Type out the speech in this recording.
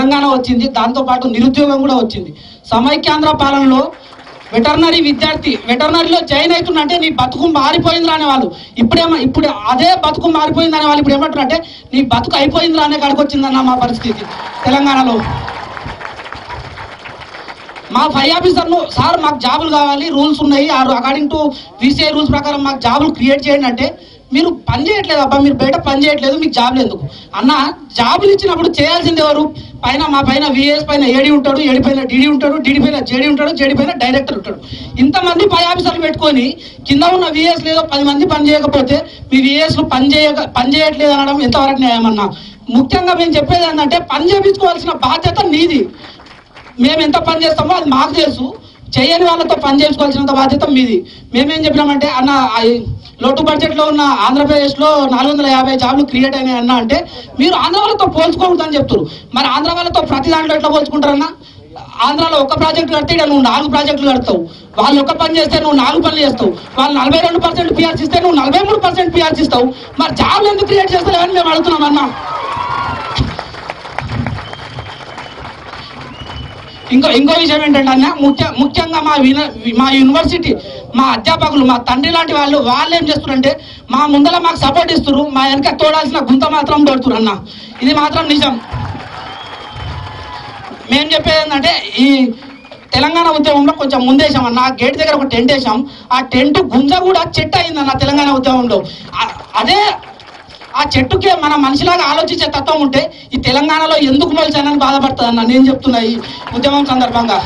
తెలంగాణ వచ్చింది దాంతోపాటు నిరుద్యోగం కూడా వచ్చింది. సమైక్యాంధ్ర పాలనలో వెటర్నరీ విద్యార్థి వెటర్నరీలో జాయిన్ అవుతుందంటే నీ బతుకు మారిపోయిందిరా అనే వాళ్ళు ఇప్పుడేమో ఇప్పుడు అదే బతుకు మారిపోయింది అనే వాళ్ళు ఇప్పుడు ఏమంటారు అంటే నీ బతుకు అయిపోయిందిరా అనే కాడికి వచ్చిందన్న మా పరిస్థితి తెలంగాణలో. మా ఫైవ్ ఆఫీసర్ను సార్ మాకు జాబులు కావాలి రూల్స్ ఉన్నాయి అకార్డింగ్ టు వీసీఐ రూల్స్ ప్రకారం మాకు జాబులు క్రియేట్ చేయండి అంటే మీరు పని చేయట్లేదు అబ్బా మీరు బయట పని చేయట్లేదు మీకు జాబులు ఎందుకు? అన్న జాబులు ఇచ్చినప్పుడు చేయాల్సింది ఎవరు? పైన మా పైన విఎస్ పైన ఏడి ఉంటాడు ఏడి పైన డిడి ఉంటాడు డీడీ పైన జేడీ ఉంటాడు జేడీ పైన డైరెక్టర్ ఉంటాడు. ఇంతమంది పై ఆఫీసర్లు పెట్టుకొని కింద ఉన్న విఎస్ లేదో పది మంది పని చేయకపోతే మీ విఎస్లు పని చేయక పని చేయట్లేదు అనడం ఎంతవరకు న్యాయమన్నా ముఖ్యంగా మేము చెప్పేది ఏంటంటే పని చేయించుకోవాల్సిన బాధ్యత నీది. మేము ఎంత పని చేస్తామో అది మాకు తెలుసు. చేయని వాళ్ళతో పని చేసుకోవాల్సినంత బాధ్యత మీది. మేమేం చెప్పినామంటే అన్న లోటు బడ్జెట్లో ఉన్న ఆంధ్రప్రదేశ్లో నాలుగు వందల యాభై జాబ్లు క్రియేట్ అయినాయి అన్న అంటే మీరు ఆంధ్ర వాళ్ళతో పోల్చుకోకూడదని చెప్తారు మరి ఆంధ్ర వాళ్ళతో ప్రతి దాంట్లో ఎట్లా పోల్చుకుంటారన్నా? ఆంధ్రాలో ఒక ప్రాజెక్ట్ కడితే ఇక్కడ నువ్వు నాలుగు ప్రాజెక్టులు కడతావు. వాళ్ళు ఒక పని చేస్తే నువ్వు నాలుగు పనులు చేస్తావు. వాళ్ళు నలభై రెండు పర్సెంట్ పిఆర్స్ ఇస్తే నువ్వు నలభై మూడు పర్సెంట్ పిఆర్స్ ఇస్తావు. మరి జాబ్లు ఎందుకు క్రియేట్ చేస్తావు మేము అడుగుతున్నాం అన్నా. ఇంకో ఇంకో విషయం ఏంటంటే అన్న ముఖ్య ముఖ్యంగా మా విన మా యూనివర్సిటీ మా అధ్యాపకులు మా తండ్రి లాంటి వాళ్ళు వాళ్ళు ఏం చేస్తున్నారంటే మా ముందర మాకు సపోర్ట్ ఇస్తున్నారు మా వెనక తోడాల్సిన గుంత మాత్రం తోడుతున్నారు అన్న. ఇది మాత్రం నిజం. మేము చెప్పేది ఏంటంటే ఈ తెలంగాణ ఉద్యమంలో కొంచెం ముందేసాం అన్న ఆ గేట్ దగ్గర ఒక టెంట్ వేసాం ఆ టెంట్ గుంజ కూడా చెట్టు అయిందన్న తెలంగాణ ఉద్యమంలో. అదే ఆ చెట్టుకే మన మనిషిలాగా ఆలోచించే తత్వం ఉంటే ఈ తెలంగాణలో ఎందుకు మొలిచానని బాధపడుతుంది అన్న నేను చెప్తున్నా ఈ ఉద్యమం సందర్భంగా.